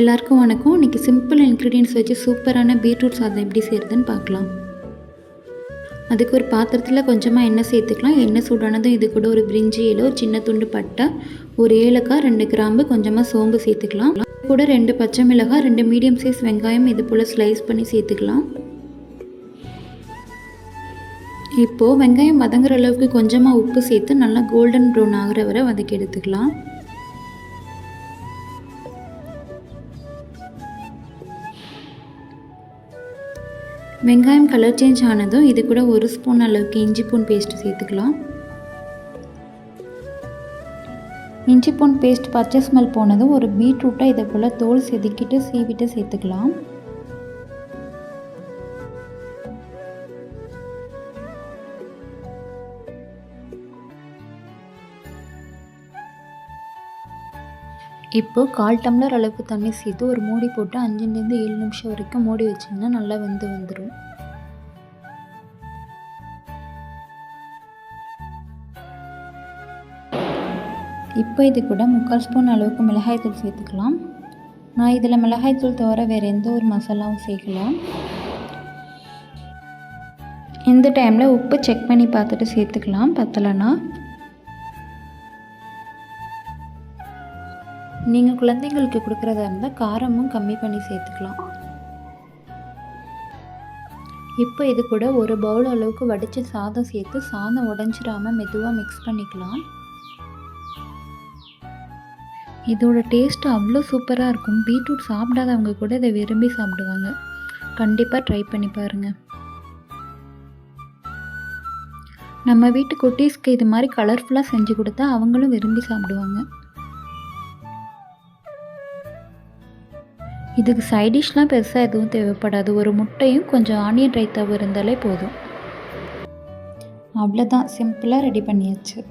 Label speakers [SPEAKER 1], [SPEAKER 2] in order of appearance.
[SPEAKER 1] எல்லாருக்கும் வணக்கம். இன்றைக்கி சிம்பிள் இன்க்ரீடியன்ஸ் வச்சு சூப்பரான பீட்ரூட் சாதம் எப்படி செய்கிறதுன்னு பார்க்கலாம். அதுக்கு ஒரு பாத்திரத்தில் கொஞ்சமாக எண்ணெய் சேர்த்துக்கலாம். எண்ணெய் சூடானதும் இது கூட ஒரு பிரிஞ்சி இலை ஒரு சின்ன துண்டு பட்டை ஒரு ஏலக்காய் ரெண்டு கிராம்பு கொஞ்சமாக சோம்பு சேர்த்துக்கலாம். கூட ரெண்டு பச்சை மிளகாய் ரெண்டு மீடியம் சைஸ் வெங்காயம் இது போல் ஸ்லைஸ் பண்ணி சேர்த்துக்கலாம். இப்போது வெங்காயம் வதங்குற அளவுக்கு கொஞ்சமாக உப்பு சேர்த்து நல்லா கோல்டன் ப்ரௌன் ஆகிற வரை வதக்கி எடுத்துக்கலாம். வெங்காயம் கலர் சேஞ்ச் ஆனதும் இது கூட ஒரு ஸ்பூன் அளவுக்கு இஞ்சி பூன் பேஸ்ட் சேர்த்துக்கலாம். இஞ்சி பூன் பேஸ்ட் பச்சை ஸ்மெல் போனதும் ஒரு பீட்ரூட்டை இதை போல் தோல் செதுக்கிட்டு சீவிட்டு சேர்த்துக்கலாம். இப்போது கால் டம்ளர் அளவுக்கு தண்ணி சேர்த்து ஒரு மூடி போட்டு அஞ்சுலேருந்து ஏழு நிமிஷம் வரைக்கும் மூடி வச்சிங்கன்னா நல்லா வெந்து வந்துடும் இப்போ இது கூட முக்கால் ஸ்பூன் அளவுக்கு மிளகாய்த்தூள் சேர்த்துக்கலாம். நான் இதில் மிளகாய்த்தூள் தவிர வேறு எந்த ஒரு மசாலாவும் சேர்க்கலாம் இந்த டைமில் உப்பு செக் பண்ணி பார்த்துட்டு சேர்த்துக்கலாம். பத்தலைன்னா நீங்கள் குழந்தைங்களுக்கு கொடுக்குறதா இருந்தால் காரமும் கம்மி பண்ணி சேர்த்துக்கலாம். இப்போ இது கூட ஒரு பவுல் அளவுக்கு வடித்து சாதம் சேர்த்து சாதம் உடஞ்சிடாமல் மெதுவாக மிக்ஸ் பண்ணிக்கலாம். இதோட டேஸ்ட் அவ்வளோ சூப்பராக இருக்கும். பீட்ரூட் சாப்பிடாதவங்க கூட இதை விரும்பி சாப்பிடுவாங்க. கண்டிப்பாக ட்ரை பண்ணி பாருங்கள் நம்ம வீட்டு குட்டீஸ்க்கு இது மாதிரி கலர்ஃபுல்லாக செஞ்சு கொடுத்தா அவங்களும் விரும்பி சாப்பிடுவாங்க. இதுக்கு சைடிஷ்லாம் பெருசாக எதுவும் தேவைப்படாது. ஒரு முட்டையும் கொஞ்சம் ஆனியன் ரைத்தாவும் இருந்தாலே போதும். அவ்வளோதான் சிம்பிளாக ரெடி பண்ணியாச்சு.